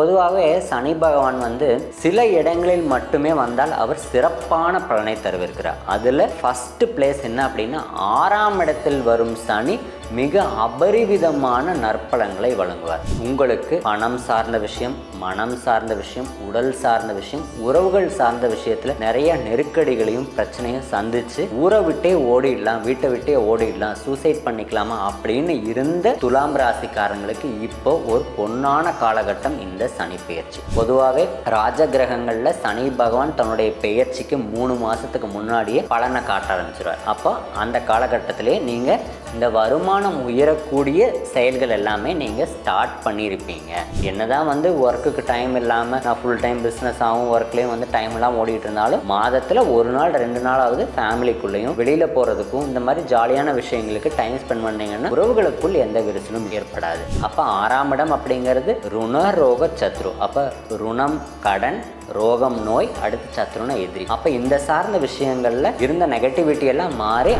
பொதுவாகவே சனி பகவான் வந்து சில இடங்களில் மட்டுமே வந்தால் அவர் சிறப்பான பலனை தருவிருக்கிறார். அதில் ஃபஸ்ட்டு பிளேஸ் என்ன அப்படின்னா ஆறாம் இடத்தில் வரும் சனி மிக அபரிவிதமான நற்பலன்களை வழங்குவார். உங்களுக்கு பணம் சார்ந்த விஷயம் மனம் சார்ந்த விஷயம் உடல் சார்ந்த விஷயம் உறவுகள் சார்ந்த விஷயத்துல நிறைய நெருக்கடிகளையும் பிரச்சனையும் சந்திச்சு ஊரை விட்டே ஓடிடலாம் வீட்டை விட்டே ஓடிடலாம் சூசைட் பண்ணிக்கலாமா அப்படின்னு இருந்த துலாம் ராசிக்காரங்களுக்கு இப்போ ஒரு பொன்னான காலகட்டம் இந்த சனி பெயர்ச்சி. பொதுவாகவே ராஜ கிரகங்கள்ல சனி பகவான் தன்னுடைய பெயர்ச்சிக்கு மூணு மாசத்துக்கு முன்னாடியே பலனை காட்ட ஆரம்பிச்சிருவார். அப்போ அந்த காலகட்டத்திலே நீங்க இந்த வருமானம் உயரக்கூடிய செயல்கள் எல்லாமே நீங்கள் ஸ்டார்ட் பண்ணியிருப்பீங்க என்னதான் வந்து ஒர்க்குக்கு டைம் இல்லாமல் நான் ஃபுல் டைம் பிஸ்னஸ் ஆகும் ஒர்க்லேயும் வந்து டைம் எல்லாம் ஓடிட்டு இருந்தாலும் மாதத்தில் ஒரு நாள் ரெண்டு நாளாவது ஃபேமிலிக்குள்ளேயும் வெளியில் போகிறதுக்கும் இந்த மாதிரி ஜாலியான விஷயங்களுக்கு டைம் ஸ்பெண்ட் பண்ணீங்கன்னா உறவுகளுக்குள் எந்த விரிசலும் ஏற்படாது. அப்போ ஆறாம் இடம் அப்படிங்கிறது ருண ரோக சத்ரு. அப்போ ருணம் கடன் ரோகம் நோய் அடுத்து சத்ருன எதிரி. அப்போ இந்த சார்ந்த விஷயங்களில் இருந்த நெகட்டிவிட்டி எல்லாம் மாறி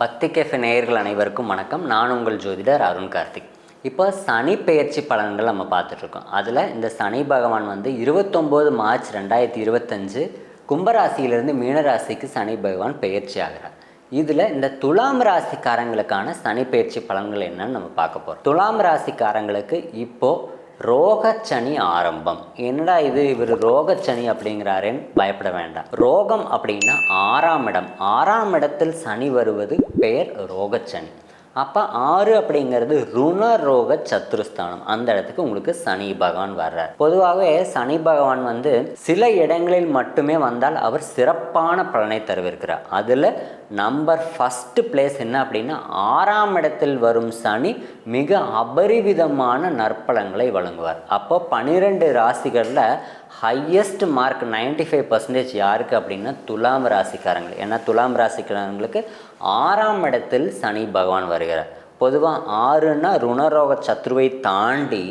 பக்தி கேஃபே நேயர்கள் அனைவருக்கும் வணக்கம். நான் உங்கள் ஜோதிடர் அருண் கார்த்திக். இப்போ சனி பெயர்ச்சி பலன்கள் நம்ம பார்த்துட்ருக்கோம். அதில் இந்த சனி பகவான் வந்து இருபத்தொம்போது மார்ச் ரெண்டாயிரத்தி இருபத்தஞ்சு கும்பராசியிலிருந்து மீனராசிக்கு சனி பகவான் பெயர்ச்சி ஆகிறார். இதில் இந்த துலாம் ராசிக்காரங்களுக்கான சனி பெயர்ச்சி பலன்கள் என்னன்னு நம்ம பார்க்க போகிறோம் துலாம் ராசிக்காரங்களுக்கு இப்போது ரோகச்சனி ஆரம்பம். என்னடா இது? இவர் ரோகச்சனி அப்படிங்கிறாரேன்னு பயப்பட வேண்டாம். ரோகம் அப்படின்னா ஆறாம் இடம். ஆறாம் இடத்தில் சனி வருவது பெயர் ரோகச்சனி. அப்போ ஆறு அப்படிங்கிறது ருண ரோக சத்துருஸ்தானம் அந்த இடத்துக்கு உங்களுக்கு சனி பகவான் வர்றார். பொதுவாகவே சனி பகவான் வந்து சில இடங்களில் மட்டுமே வந்தால் அவர் சிறப்பான பலனை தருவிருக்கிறார். அதில் நம்பர் ஃபஸ்ட்டு பிளேஸ் என்ன அப்படின்னா ஆறாம் இடத்தில் வரும் சனி மிக அபரிவிதமான நற்பலங்களை வழங்குவார். அப்போ பன்னிரெண்டு ராசிகளில் ஹையஸ்ட் மார்க் 95% ஃபைவ் பர்சன்டேஜ் யாருக்கு அப்படின்னா துலாம் ராசிக்காரங்கள் ஏன்னா துலாம் ராசிக்காரங்களுக்கு ஆறாம் இடத்தில் சனி பகவான் வருகிறார். பொதுவாக ஆறுன்னா ருணரோக சத்ருவை தாண்டி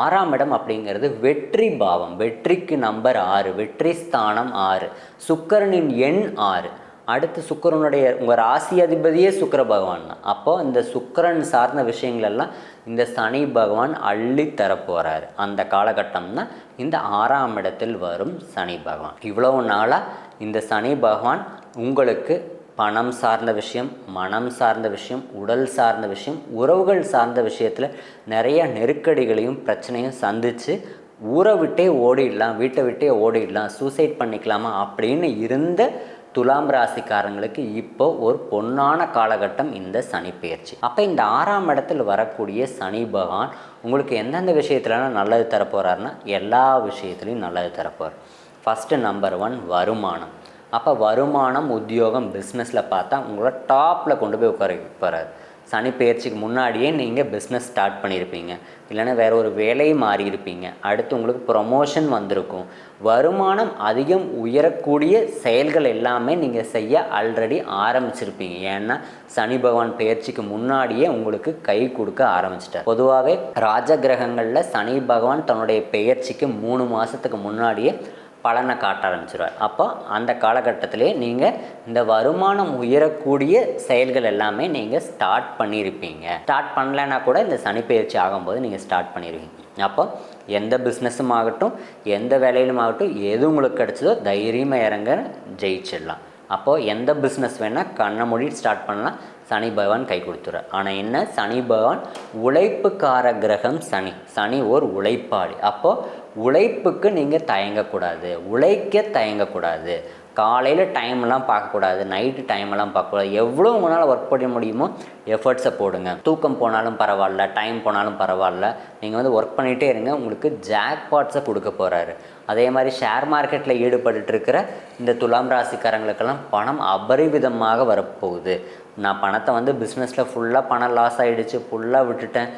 ஆறாம் இடம் அப்படிங்கிறது வெற்றி பாவம். வெற்றிக்கு நம்பர் ஆறு வெற்றி ஸ்தானம் ஆறு சுக்கிரனின் எண் ஆறு. அடுத்து சுக்கிரனுடைய உங்கள் ராசி அதிபதியே சுக்கிர பகவான் தான். அப்போது இந்த சுக்கிரன் சார்ந்த விஷயங்களெல்லாம் இந்த சனி பகவான் அள்ளி தரப்போகிறாரு அந்த காலகட்டம் தான் இந்த ஆறாம் இடத்தில் வரும் சனி பகவான். இவ்வளவு நாளாக இந்த சனி பகவான் உங்களுக்கு பணம் சார்ந்த விஷயம் மனம் சார்ந்த விஷயம் உடல் சார்ந்த விஷயம் உறவுகள் சார்ந்த விஷயத்தில் நிறைய நெருக்கடிகளையும் பிரச்சனையும் சந்தித்து ஊரை விட்டே ஓடிடலாம் வீட்டை விட்டே ஓடிடலாம் சூசைட் பண்ணிக்கலாமா அப்படின்னு இருந்த துலாம் ராசிக்காரங்களுக்கு இப்போ ஒரு பொன்னான காலகட்டம் இந்த சனி பெயர்ச்சி அப்போ இந்த ஆறாம் இடத்தில் வரக்கூடிய சனி பகவான் உங்களுக்கு எந்தெந்த விஷயத்துலலாம் நல்லது தரப்போகிறாருன்னா எல்லா விஷயத்துலையும் நல்லது தரப்போகிறார் ஃபஸ்ட்டு நம்பர் ஒன் வருமானம். அப்போ வருமானம் உத்தியோகம் பிஸ்னஸில் பார்த்தா உங்களோட டாப்பில் கொண்டு போய் உட்கார போகிறார் சனி பயிற்சிக்கு முன்னாடியே நீங்கள் பிஸ்னஸ் ஸ்டார்ட் பண்ணியிருப்பீங்க இல்லைன்னா வேறு ஒரு வேலையை மாறி இருப்பீங்க. அடுத்து உங்களுக்கு ப்ரொமோஷன் வந்திருக்கும். வருமானம் அதிகம் உயரக்கூடிய செயல்கள் எல்லாமே நீங்கள் செய்ய ஆல்ரெடி ஆரம்பிச்சிருப்பீங்க. ஏன்னா சனி பகவான் பெயர்ச்சிக்கு முன்னாடியே உங்களுக்கு கை கொடுக்க ஆரம்பிச்சிட்டார். பொதுவாகவே ராஜ கிரகங்களில் சனி பகவான் தன்னுடைய பெயர்ச்சிக்கு மூணு மாதத்துக்கு முன்னாடியே பலனை காட்ட ஆரம்பிச்சிருவார். அப்போ அந்த காலகட்டத்திலே நீங்கள் இந்த வருமானம் உயரக்கூடிய செயல்கள் எல்லாமே நீங்கள் ஸ்டார்ட் பண்ணியிருப்பீங்க ஸ்டார்ட் பண்ணலைன்னா கூட இந்த சனிப்பெயர்ச்சி ஆகும்போது நீங்கள் ஸ்டார்ட் பண்ணிடுவீங்க அப்போ எந்த பிஸ்னஸும் ஆகட்டும் எந்த வேலையிலும் ஆகட்டும் எது உங்களுக்கு கிடச்சதோ தைரியமாக இறங்க ஜெயிச்சிடலாம். அப்போது எந்த பிஸ்னஸ் வேணால் கண்ணை மூடி ஸ்டார்ட் பண்ணலாம். சனி பகவான் கை கொடுத்துறார். ஆனால் என்ன? சனி பகவான் உழைப்புக்கார கிரகம் சனி. சனி ஓர் உழைப்பாளி. அப்போது உழைப்புக்கு நீங்கள் தயங்கக்கூடாது. உழைக்க தயங்கக்கூடாது. காலையில் டைம்லாம் பார்க்கக்கூடாது. நைட்டு டைம்லாம் பார்க்கக்கூடாது. எவ்வளோ உங்களால் ஒர்க் பண்ண முடியுமோ எஃபர்ட்ஸை போடுங்க. தூக்கம் போனாலும் பரவாயில்ல டைம் போனாலும் பரவாயில்ல. நீங்கள் வந்து ஒர்க் பண்ணிகிட்டே இருங்க. உங்களுக்கு ஜாக் பாட்ஸை கொடுக்க போகிறாரு அதே மாதிரி ஷேர் மார்க்கெட்டில் ஈடுபட்டு இருக்கிற இந்த துலாம் ராசிக்காரங்களுக்கெல்லாம் பணம் அபரிவிதமாக வரப்போகுது. நான் பணத்தை வந்து பிஸ்னஸில் ஃபுல்லாக பணம் லாஸ் ஆகிடுச்சு ஃபுல்லாக விட்டுட்டேன்.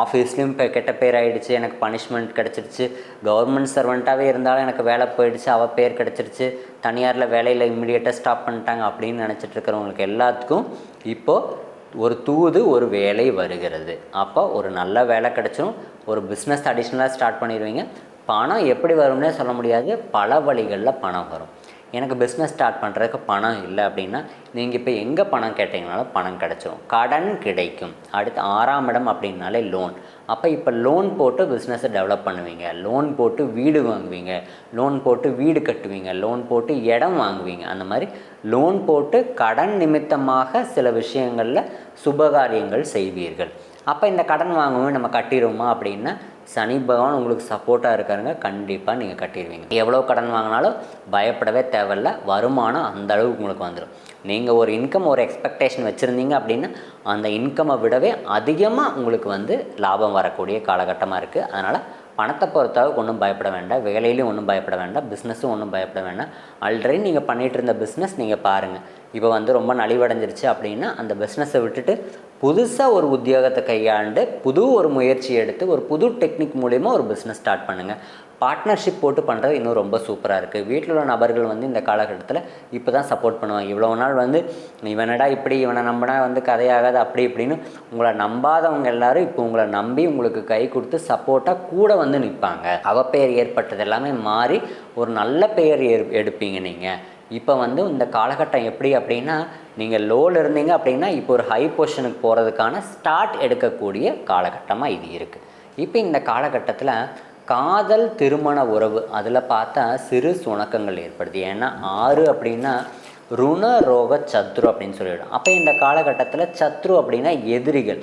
ஆஃபீஸ்லேயும் இப்போ கெட்ட பேர் ஆகிடுச்சு எனக்கு பனிஷ்மெண்ட் கிடச்சிருச்சு. கவர்மெண்ட் சர்வெண்ட்டாகவே இருந்தாலும் எனக்கு வேலை போயிடுச்சு அவள் பேர் கிடச்சிருச்சு. தனியாரில் வேலையில் இம்மிடியேட்டாக ஸ்டாப் பண்ணிட்டாங்க அப்படின்னு நினச்சிட்டு இருக்கிறவங்களுக்கு எல்லாத்துக்கும் இப்போது ஒரு தூது ஒரு வேலை வருகிறது. அப்போ ஒரு நல்ல வேலை கிடச்சிரும். ஒரு பிஸ்னஸ் அடிஷ்னலாக ஸ்டார்ட் பண்ணிடுவீங்க. பணம் எப்படி வரும்னே சொல்ல முடியாது. பல வழிகளில் பணம் வரும். எனக்கு பிஸ்னஸ் ஸ்டார்ட் பண்ணுறதுக்கு பணம் இல்லை அப்படின்னா நீங்கள் இப்போ எங்கே பணம் கேட்டிங்கனாலும் பணம் கிடச்சிரும். கடன் கிடைக்கும். அடுத்து ஆறாம் இடம் அப்படின்னாலே லோன் அப்போ இப்போ லோன் போட்டு பிஸ்னஸை டெவலப் பண்ணுவீங்க. லோன் போட்டு வீடு வாங்குவீங்க. லோன் போட்டு வீடு கட்டுவீங்க. லோன் போட்டு இடம் வாங்குவீங்க. அந்த மாதிரி லோன் போட்டு கடன் நிமித்தமாக சில விஷயங்களில் சுபகாரியங்கள் செய்வீர்கள். அப்போ இந்த கடன் வாங்குவோம் நம்ம கட்டிடுவோமா அப்படின்னா சனி பகவான் உங்களுக்கு சப்போர்ட்டாக இருக்காருங்க. கண்டிப்பாக நீங்கள் கட்டிடுவீங்க. எவ்வளோ கடன் வாங்கினாலும் பயப்படவே தேவையில்ல. வருமானம் அந்த அளவுக்கு உங்களுக்கு வந்துடும் நீங்கள் ஒரு இன்கம் ஒரு எக்ஸ்பெக்டேஷன் வச்சுருந்தீங்க அப்படின்னா அந்த இன்கம்மை விடவே அதிகமாக உங்களுக்கு வந்து லாபம் வரக்கூடிய காலகட்டமாக இருக்குது அதனால் பணத்தை பொறுத்தளவுக்கு ஒன்றும் பயப்பட வேண்டாம். வேலையிலையும் ஒன்றும் பயப்பட வேண்டாம். பிஸ்னஸும் ஒன்றும் பயப்பட வேண்டாம். ஆல்ரெடி நீங்கள் பண்ணிகிட்டு இருந்த பிஸ்னஸ் நீங்கள் பாருங்கள் இப்போ வந்து ரொம்ப நலிவடைஞ்சிருச்சு அப்படின்னா அந்த பிஸ்னஸை விட்டுட்டு புதுசாக ஒரு உத்தியோகத்தை கையாண்டு புது ஒரு முயற்சி எடுத்து ஒரு புது டெக்னிக் மூலிமா ஒரு பிஸ்னஸ் ஸ்டார்ட் பண்ணுங்கள் பார்ட்னர்ஷிப் போட்டு பண்ணுறது இன்னும் ரொம்ப சூப்பராக இருக்குது வீட்டில் உள்ள நபர்கள் வந்து இந்த காலகட்டத்தில் இப்போ தான் சப்போர்ட் பண்ணுவாங்க. இவ்வளோ நாள் வந்து இவனடா இப்படி இவனை நம்பினா வந்து கதையாகாது அப்படி இப்படின்னு உங்களை நம்பாதவங்க எல்லாரும் இப்போ உங்களை நம்பி உங்களுக்கு கை கொடுத்து சப்போர்ட்டாக கூட வந்து நிற்பாங்க அவப்பெயர் ஏற்பட்டது எல்லாமே மாறி ஒரு நல்ல பெயர் ஏற் எடுப்பீங்க நீங்கள் இப்போ வந்து இந்த காலகட்டம் எப்படி அப்படின்னா நீங்கள் லோவில் இருந்தீங்க அப்படின்னா இப்போ ஒரு ஹை பொசிஷனுக்கு போகிறதுக்கான ஸ்டார்ட் எடுக்கக்கூடிய காலகட்டமாக இது இருக்குது இப்போ இந்த காலகட்டத்தில் காதல் திருமண உறவு அதில் பார்த்தா சிறு சுணக்கங்கள் ஏற்படுது. ஏன்னா ஆறு அப்படின்னா ருண ரோக சத்ரு அப்படின்னு சொல்லிவிடும் அப்போ இந்த காலகட்டத்தில் சத்ரு அப்படின்னா எதிரிகள்.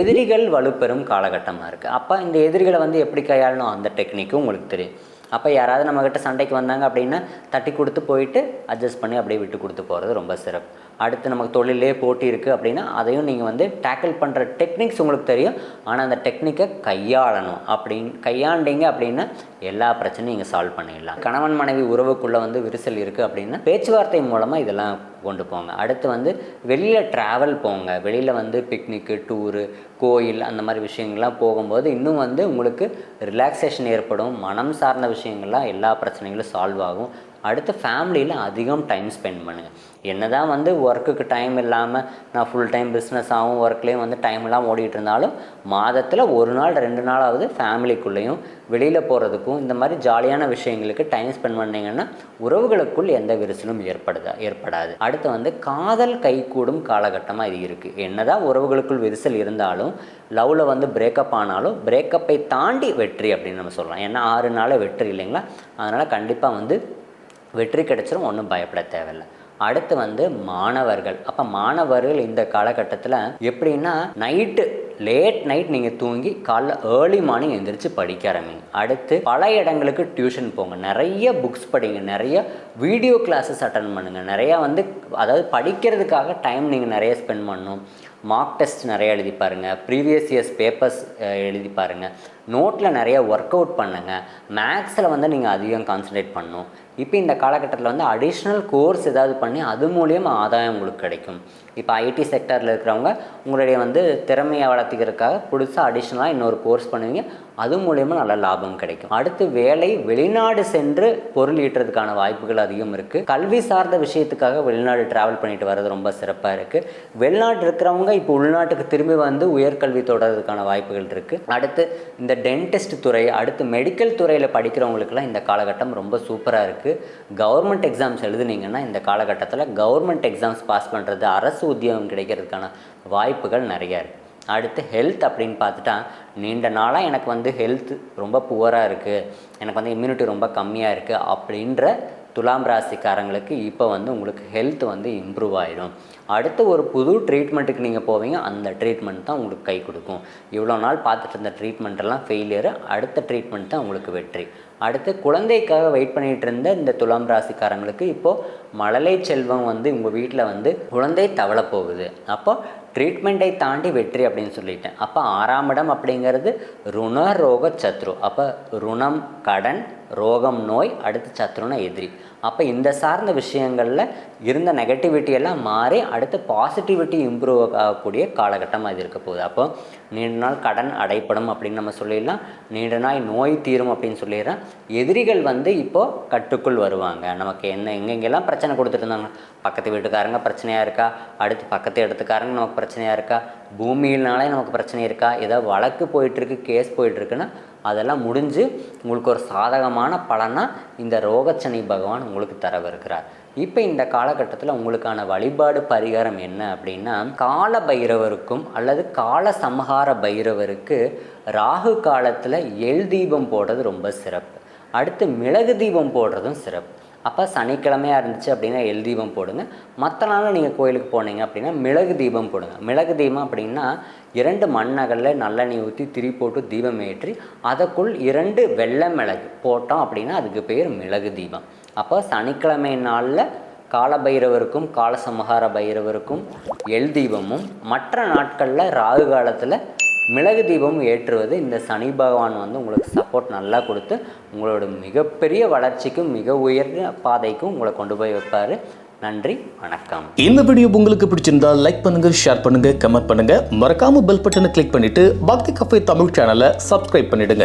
எதிரிகள் வலுப்பெறும் காலகட்டமாக இருக்குது அப்போ இந்த எதிரிகளை வந்து எப்படி கையாளணும்? அந்த டெக்னிக்கும் உங்களுக்கு தெரியும். அப்போ யாராவது நம்மக்கிட்ட சண்டைக்கு வந்தாங்க அப்படின்னா தட்டி கொடுத்து போயிட்டு அட்ஜஸ்ட் பண்ணி அப்படியே விட்டு கொடுத்து போகிறது ரொம்ப சிறப்பு. அடுத்து நமக்கு தொழிலே போட்டி இருக்குது அப்படின்னா அதையும் நீங்கள் வந்து டேக்கிள் பண்ணுற டெக்னிக்ஸ் உங்களுக்கு தெரியும். ஆனால் அந்த டெக்னிக்கை கையாளணும். அப்படின்னு கையாண்டீங்க அப்படின்னா எல்லா பிரச்சனையும் நீங்கள் சால்வ் பண்ணிடலாம். கணவன் மனைவி உறவுக்குள்ளே வந்து விரிசல் இருக்குது அப்படின்னா பேச்சுவார்த்தை மூலமாக இதெல்லாம் கொண்டு போங்க. அடுத்து வந்து வெளியில் ட்ராவல் போங்க. வெளியில் வந்து பிக்னிக்கு டூரு கோயில் அந்த மாதிரி விஷயங்கள்லாம் போகும்போது இன்னும் வந்து உங்களுக்கு ரிலாக்ஸேஷன் ஏற்படும். மனம் சார்ந்த விஷயங்கள்லாம் எல்லா பிரச்சனைகளும் சால்வ் ஆகும். அடுத்து ஃபேமிலியில் அதிகம் டைம் ஸ்பெண்ட் பண்ணுங்கள் என்ன தான் வந்து ஒர்க்குக்கு டைம் இல்லாமல் நான் ஃபுல் டைம் பிஸ்னஸ் ஆகும் ஒர்க்லேயும் வந்து டைம் இல்லாமல் ஓடிட்டு இருந்தாலும் மாதத்தில் ஒரு நாள் ரெண்டு நாளாவது ஃபேமிலிக்குள்ளேயும் வெளியில் போகிறதுக்கும் இந்த மாதிரி ஜாலியான விஷயங்களுக்கு டைம் ஸ்பெண்ட் பண்ணிங்கன்னா உறவுகளுக்குள் எந்த விரிசலும் ஏற்படுதா ஏற்படாது. அடுத்து வந்து காதல் கைகூடும் காலகட்டமாக இது இருக்குது என்ன தான் உறவுகளுக்குள் விரிசல் இருந்தாலும் லவ்வில் வந்து பிரேக்கப் ஆனாலும் பிரேக்கப்பை தாண்டி வெற்றி அப்படின்னு நம்ம சொல்லலாம். ஏன்னா ஆறு நாள் வெற்றி இல்லைங்களா? அதனால் கண்டிப்பாக வந்து வெற்றி கிடைச்சிரும் ஒன்றும் பயப்பட தேவையில்லை. அடுத்து வந்து மாணவர்கள். அப்போ மாணவர்கள் இந்த காலகட்டத்தில் எப்படின்னா நைட்டு லேட் நைட் நீங்கள் தூங்கி காலைல ஏர்லி மார்னிங் எந்திரிச்சு படிக்க ஆரம்பிங்க. அடுத்து பல இடங்களுக்கு டியூஷன் போங்க. நிறைய புக்ஸ் படிங்க. நிறைய வீடியோ கிளாஸஸ் அட்டன் பண்ணுங்கள் நிறையா வந்து அதாவது படிக்கிறதுக்காக டைம் நீங்கள் நிறைய ஸ்பெண்ட் பண்ணணும். மார்க் டெஸ்ட் நிறைய எழுதி பாருங்கள் ப்ரீவியஸ் இயர்ஸ் பேப்பர்ஸ் எழுதி பாருங்கள் நோட்டில் நிறைய ஒர்க் அவுட் பண்ணுங்கள் மேக்ஸில் வந்து நீங்கள் அதிகம் கான்சன்ட்ரேட் பண்ணணும் இப்போ இந்த காலகட்டத்தில் வந்து அடிஷ்னல் கோர்ஸ் ஏதாவது பண்ணி அது மூலியமாக ஆதாயம் உங்களுக்கு கிடைக்கும். இப்போ ஐடி செக்டரில் இருக்கிறவங்க உங்களுடைய வந்து திறமையை வளர்த்திக்கிறதுக்காக புதுசாக அடிஷ்னலாக இன்னொரு கோர்ஸ் பண்ணுவீங்க. அது மூலயமா நல்ல லாபம் கிடைக்கும். அடுத்து வேலை வெளிநாடு சென்று பொருள் ஈட்டுறதுக்கான வாய்ப்புகள் அதிகம் இருக்குது கல்வி சார்ந்த விஷயத்துக்காக வெளிநாடு ட்ராவல் பண்ணிட்டு வர்றது ரொம்ப சிறப்பாக இருக்குது வெளிநாட்டு இருக்கிறவங்க இப்போ உள்நாட்டுக்கு திரும்பி வந்து உயர்கல்வி தொடர்றதுக்கான வாய்ப்புகள் இருக்குது அடுத்து இந்த டென்டிஸ்ட் துறை அடுத்து மெடிக்கல் துறையில் படிக்கிறவங்களுக்குலாம் இந்த காலகட்டம் ரொம்ப சூப்பராக இருக்குது கவர்மெண்ட் எக்ஸாம்ஸ் எழுதுனீங்கன்னா இந்த காலகட்டத்தில் கவர்மெண்ட் எக்ஸாம்ஸ் பாஸ் பண்ணுறது அரசு உத்தியோகம் கிடைக்கிறதுக்கான வாய்ப்புகள் நிறையா இருக்குது அடுத்து ஹெல்த் அப்படின்னு பார்த்துட்டா நீண்ட நாளாக எனக்கு வந்து ஹெல்த் ரொம்ப புவராக இருக்குது எனக்கு வந்து இம்யூனிட்டி ரொம்ப கம்மியாக இருக்குது அப்படின்ற துலாம் ராசிக்காரங்களுக்கு இப்போ வந்து உங்களுக்கு ஹெல்த் வந்து இம்ப்ரூவ் ஆகிடும் அடுத்து ஒரு புது ட்ரீட்மெண்ட்டுக்கு நீங்கள் போவீங்க அந்த ட்ரீட்மெண்ட் தான் உங்களுக்கு கை கொடுக்கும். இவ்வளோ நாள் பார்த்துட்டு இருந்த ட்ரீட்மெண்ட்டெல்லாம் ஃபெயிலியரு ஃபெயிலியர் அடுத்த ட்ரீட்மெண்ட் தான் உங்களுக்கு வெற்றி. அடுத்து குழந்தைக்காக வெயிட் பண்ணிகிட்டு இருந்த இந்த துலாம் ராசிக்காரங்களுக்கு இப்போது மழலை செல்வம் வந்து உங்கள் வீட்டில் வந்து குழந்தை தவள போகுது. அப்போ ட்ரீட்மெண்ட்டை தாண்டி வெற்றி அப்படின்னு சொல்லிட்டேன். அப்போ ஆறாம் இடம் அப்படிங்கிறது ருண ரோக சத்ரு. அப்போ ருணம் கடன் ரோகம் நோய் அடுத்து சத்ருன எதிரி. அப்போ இந்த சார்ந்த விஷயங்களில் இருந்த நெகட்டிவிட்டி எல்லாம் மாறி அடுத்து பாசிட்டிவிட்டி இம்ப்ரூவ் ஆகக்கூடிய காலகட்டமாக இது இருக்க போகுது. அப்போ நீண்ட நாள் கடன் அடைப்படும் அப்படின்னு நம்ம சொல்லிடலாம். நீண்ட நாள் நோய் தீரும் அப்படின்னு சொல்லிடுறேன். எதிரிகள் வந்து இப்போது கட்டுக்குள் வருவாங்க. நமக்கு என்ன எங்கெங்கெல்லாம் பிரச்சனை கொடுத்துட்டு இருந்தாங்க? பக்கத்து வீட்டுக்காரங்க பிரச்சனையாக இருக்கா? அடுத்து பக்கத்து இடத்துக்காரங்க நமக்கு பிரச்சனையாக இருக்கா? பூமியினாலே நமக்கு பிரச்சனை இருக்கா? ஏதோ வழக்கு போயிட்டுருக்கு கேஸ் போயிட்டுருக்குன்னா அதெல்லாம் முடிஞ்சு உங்களுக்கு ஒரு சாதகமான பலனாக இந்த ரோகச்சனி பகவான் உங்களுக்கு தரவிருக்கிறார். இப்போ இந்த காலகட்டத்தில் உங்களுக்கான வழிபாடு பரிகாரம் என்ன அப்படின்னா கால பைரவருக்கும் அல்லது கால சமகார பைரவருக்கு ராகு காலத்தில் எள் தீபம் போடுறது ரொம்ப சிறப்பு. அடுத்து மிளகு தீபம் போடுறதும் சிறப்பு. அப்போ சனிக்கிழமையாக இருந்துச்சு அப்படின்னா எல் தீபம் போடுங்க. மற்ற நாளில் நீங்கள் கோயிலுக்கு போனீங்க அப்படின்னா மிளகு தீபம் போடுங்க. மிளகு தீபம் அப்படின்னா இரண்டு மண்ணகலில் நல்லெண்ணெய் ஊற்றி திரி போட்டு தீபம் ஏற்றி அதற்குள் இரண்டு வெள்ளை மிளகு போட்டோம் அப்படின்னா அதுக்கு பேர் மிளகு தீபம். அப்போ சனிக்கிழமை நாளில் காலபைரவருக்கும் காலசமகார பைரவருக்கும் எல் தீபமும் மற்ற நாட்களில் ராகு காலத்தில் மிளகு தீபம் ஏற்றுவது இந்த சனி பகவான் வந்து உங்களுக்கு சப்போர்ட் நல்லா கொடுத்து உங்களோட மிகப்பெரிய வளர்ச்சிக்கும் மிக உயர்ந்த பாதைக்கும் உங்களை கொண்டு போய் வைப்பார். நன்றி வணக்கம். இந்த வீடியோ உங்களுக்கு பிடிச்சிருந்தா லைக் பண்ணுங்க ஷேர் பண்ணுங்க கமெண்ட் பண்ணுங்க. மறக்காம பெல் பட்டனை கிளிக் பண்ணிட்டு பக்தி கஃபே தமிழ் சேனலை சப்ஸ்கிரைப் பண்ணிடுங்க.